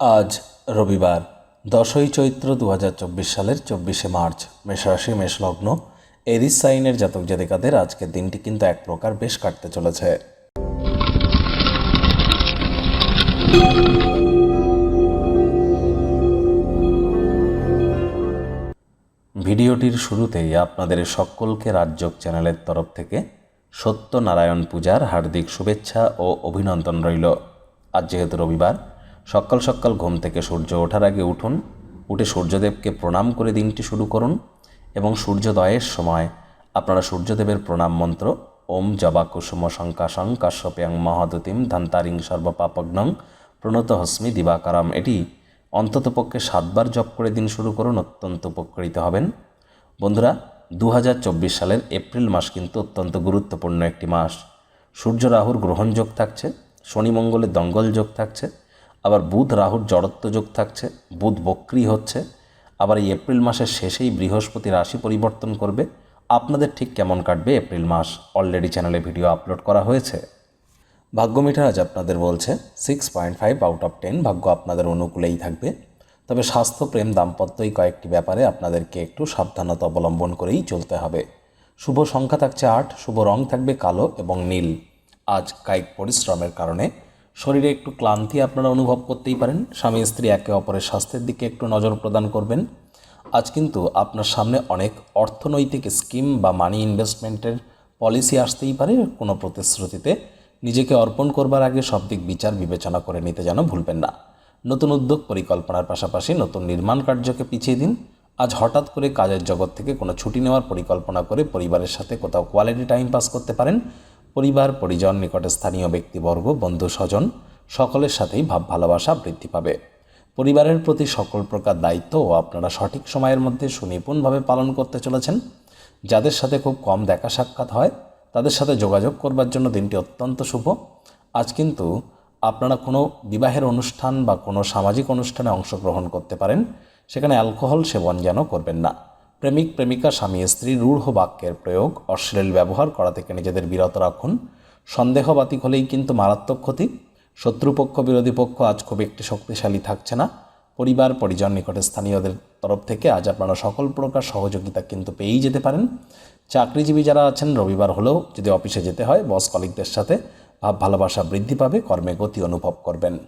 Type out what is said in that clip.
আজ রবিবার, দশই চৈত্র দু সালের চব্বিশে মার্চ, মেষরাশি, মেষলগ্ন, এরিস সাইনের জাতক জাতিকাদের আজকের দিনটি কিন্তু এক প্রকার বেশ কাটতে চলেছে। ভিডিওটির শুরুতেই আপনাদের সকলকে রাজ্যক চ্যানেলের তরফ থেকে সত্যনারায়ণ পূজার হার্দিক শুভেচ্ছা ও অভিনন্দন রইল। আজ যেহেতু রবিবার সকাল সকাল ঘুম থেকে সূর্য ওঠার আগে উঠুন, উঠে সূর্যদেবকে প্রণাম করে দিনটি শুরু করুন এবং সূর্যোদয়ের সময় আপনারা সূর্যদেবের প্রণাম মন্ত্র, ওম জবা কুসুম শঙ্কাশং কাশ্যপ্যাং মহাদতিম ধান্তারিং সর্বপাপগ্নং প্রণত হস্মি দিবাকারাম। এটি অন্ততপক্ষে সাতবার জপ করে দিন শুরু করুন, অত্যন্ত উপকৃত হবেন। বন্ধুরা দু হাজার চব্বিশ সালের এপ্রিল মাস কিন্তু অত্যন্ত গুরুত্বপূর্ণ একটি মাস। সূর্য রাহুর গ্রহণযোগ থাকছে, শনি মঙ্গলের দঙ্গল যোগ থাকছে আবার বুধ রাহুর জড়ত্ব যোগ থাকছে, বুধ বক্রি হচ্ছে, আবার এই এপ্রিল মাসের শেষেই বৃহস্পতি রাশি পরিবর্তন করবে। আপনাদের ঠিক কেমন কাটবে এপ্রিল মাস? অলরেডি চ্যানেলে ভিডিও আপলোড করা হয়েছে। ভাগ্য মিটার আজ আপনাদের বলছে six point five out of ten ভাগ্য আপনাদের অনুকূলেই থাকবে। তবে স্বাস্থ্য, প্রেম দাম্পত্য এই কয়েকটি ব্যাপারে আপনাদেরকে একটু সাবধানতা অবলম্বন করেই চলতে হবে। শুভ সংখ্যা থাকছে আট, শুভ রং থাকবে কালো এবং নীল। আজ কায়িক পরিশ্রমের কারণে শরীরে একটু ক্লান্তি আপনারা অনুভব করতেই পারেন। স্বামী স্ত্রী একে অপরের স্বাস্থ্যের দিকে একটু নজর প্রদান করবেন। আজ কিন্তু আপনার সামনে অনেক অর্থনৈতিক স্কিম বা মানি ইনভেস্টমেন্টের পলিসি আসতেই পারে কোনো প্রতিশ্রুতিতে। নিজেকে অর্পণ করবার আগে সব দিক বিচার, বিবেচনা করে নিতে যেন ভুলবেন না। নতুন উদ্যোগ পরিকল্পনার পাশাপাশি নতুন নির্মাণ কার্যকে পিছিয়ে দিন। আজ হঠাৎ করে কাজের জগৎ থেকে কোনো ছুটি নেওয়ার পরিকল্পনা করে পরিবারের সাথে কোথাও কোয়ালিটি টাইম পাস করতে পারেন। পরিবার, পরিজন, নিকটে স্থানীয় ব্যক্তিবর্গ, বন্ধু, স্বজন, সকলের সাথেই ভাব ভালোবাসা বৃদ্ধি পাবে। পরিবারের প্রতি সকল প্রকার দায়িত্বও আপনারা সঠিক সময়ের মধ্যে সুনিপুণভাবে পালন করতে চলেছেন। যাদের সাথে খুব কম দেখা সাক্ষাৎ হয়, তাদের সাথে যোগাযোগ করবার জন্য দিনটি অত্যন্ত শুভ। আজ কিন্তু আপনারা কোনো বিবাহের অনুষ্ঠান বা কোনো সামাজিক অনুষ্ঠানে অংশগ্রহণ করতে পারেন, সেখানে অ্যালকোহল সেবন যেন করবেন না। প্রেমিক, প্রেমিকা, স্বামী, স্ত্রী, রূঢ় বাক্যের প্রয়োগ, অশ্লীল ব্যবহার করা থেকে নিজেদের বিরত রাখুন। সন্দেহবাতিক হলেই কিন্তু মারাত্মক ক্ষতি। শত্রুপক্ষ, বিরোধী পক্ষ আজ খুব একটি শক্তিশালী থাকছে না। পরিবার, পরিজন নিকটে স্থানীয়দের তরফ থেকে আজ আপনারা সকল প্রকার সহযোগিতা কিন্তু পেয়েই যেতে পারেন। চাকরিজীবী যারা আছেন, রবিবার হলেও যদি অফিসে যেতে হয়, বস কলিকদের সাথে ভাব ভালোবাসা বৃদ্ধি পাবে, কর্মে গতি অনুভব করবেন।